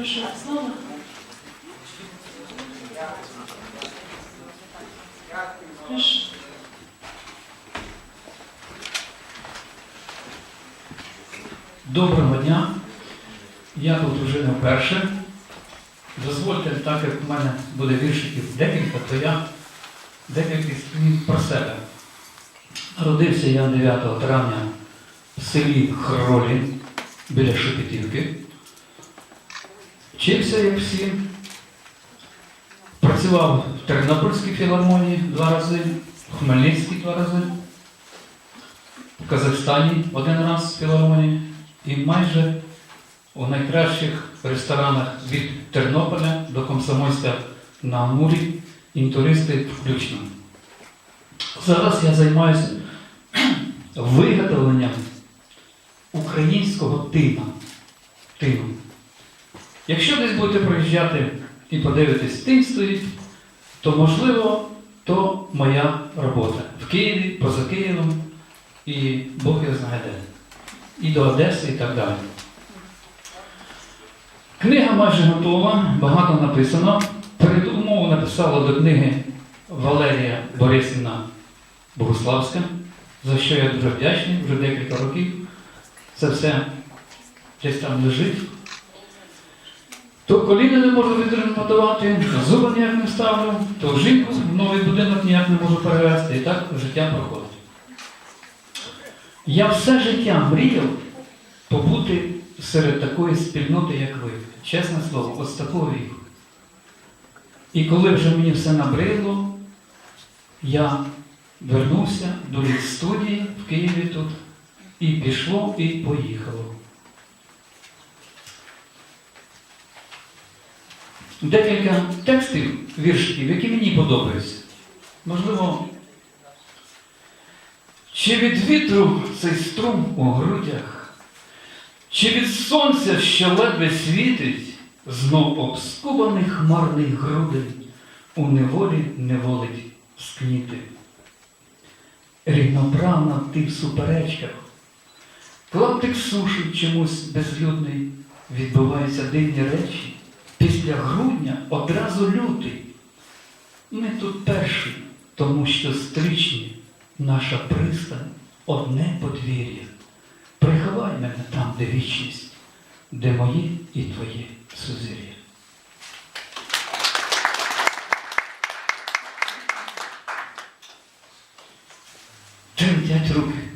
Прошу слова. Прошу. Доброго дня. Я тут вже не вперше. Дозвольте, так як в мене буде віршиків декілька, то я декілька слів про себе. Родився я 9 травня в селі Хролі біля Шепетівки. Вчився, як всі. Працював в Тернопільській філармонії два рази, в Хмельницькій два рази, в Казахстані один раз в філармонії і майже у найкращих ресторанах від Тернополя до Комсомольська на Амурі, інтуристи включно. Зараз я займаюся виготовленням українського тина. тину. Якщо десь будете проїжджати і подивитись, тин стоїть, то можливо, то моя робота. В Києві, поза Києвом і Бог його знає де і до Одеси і так далі. Книга майже готова, багато написано. Передумову написала до книги Валерія Борисівна Богуславська, за що я дуже вдячний, вже декілька років. Це все десь там лежить. То коліна не можу відремонтувати, зуби ніяк не ставлю, то жінку в новий будинок ніяк не можу перевезти. І так життя проходить. Я все життя мріяв побути серед такої спільноти, як ви. Чесне слово, ось такого віку. І коли вже мені все набридло, я вернувся до студії в Києві тут, і пішло, і поїхало. Декілька текстів, віршиків, які мені подобаються. Можливо, чи від вітру цей струм у грудях, чи від сонця, що ледве світить, знов обскубаний хмарний грудень у неволі неволить скніти. Рівноправна ти в суперечках, клаптик суші чомусь безлюдний, відбуваються дивні речі. Після грудня одразу лютий. Ми тут перші, тому що стрічні наша пристань одне подвір'я. Приховай мене там, де вічність, де мої і твої сузір'я. Тремтять руки.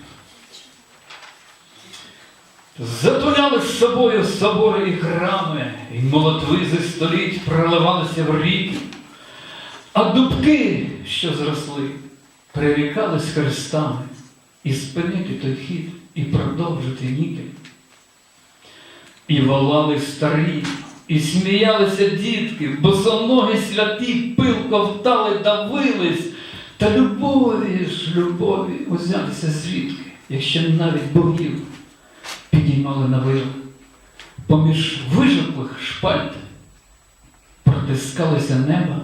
Затуляли з собою собори і храми, і молотви зі століть проливалися в ріки, а дубки, що зросли, прирікались хрестами і спинити той хід, і продовжити ніки. І волали старі, і сміялися дітки, босоногі святі пилко втали, давились, та любові ж, любові узялися звідки, якщо навіть богів підіймали на вир. Поміж вижаклих шпальт протискалося неба,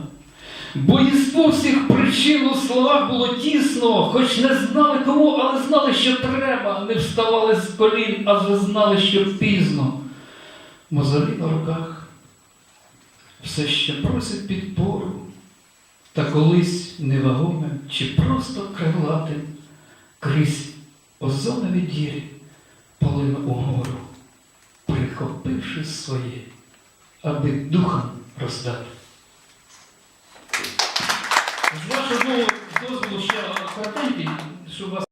бо єство всіх причин у словах було тісно, хоч не знали кому, але знали, що треба, не вставали з колін, а вже знали, що пізно. Мозолі на руках. Все ще просить підпору, та колись невагомим чи просто крилатим крізь озонові дірі полин угору, прихопивши своє, аби духом роздати. З вашого дозволу ще картинки, щоб вас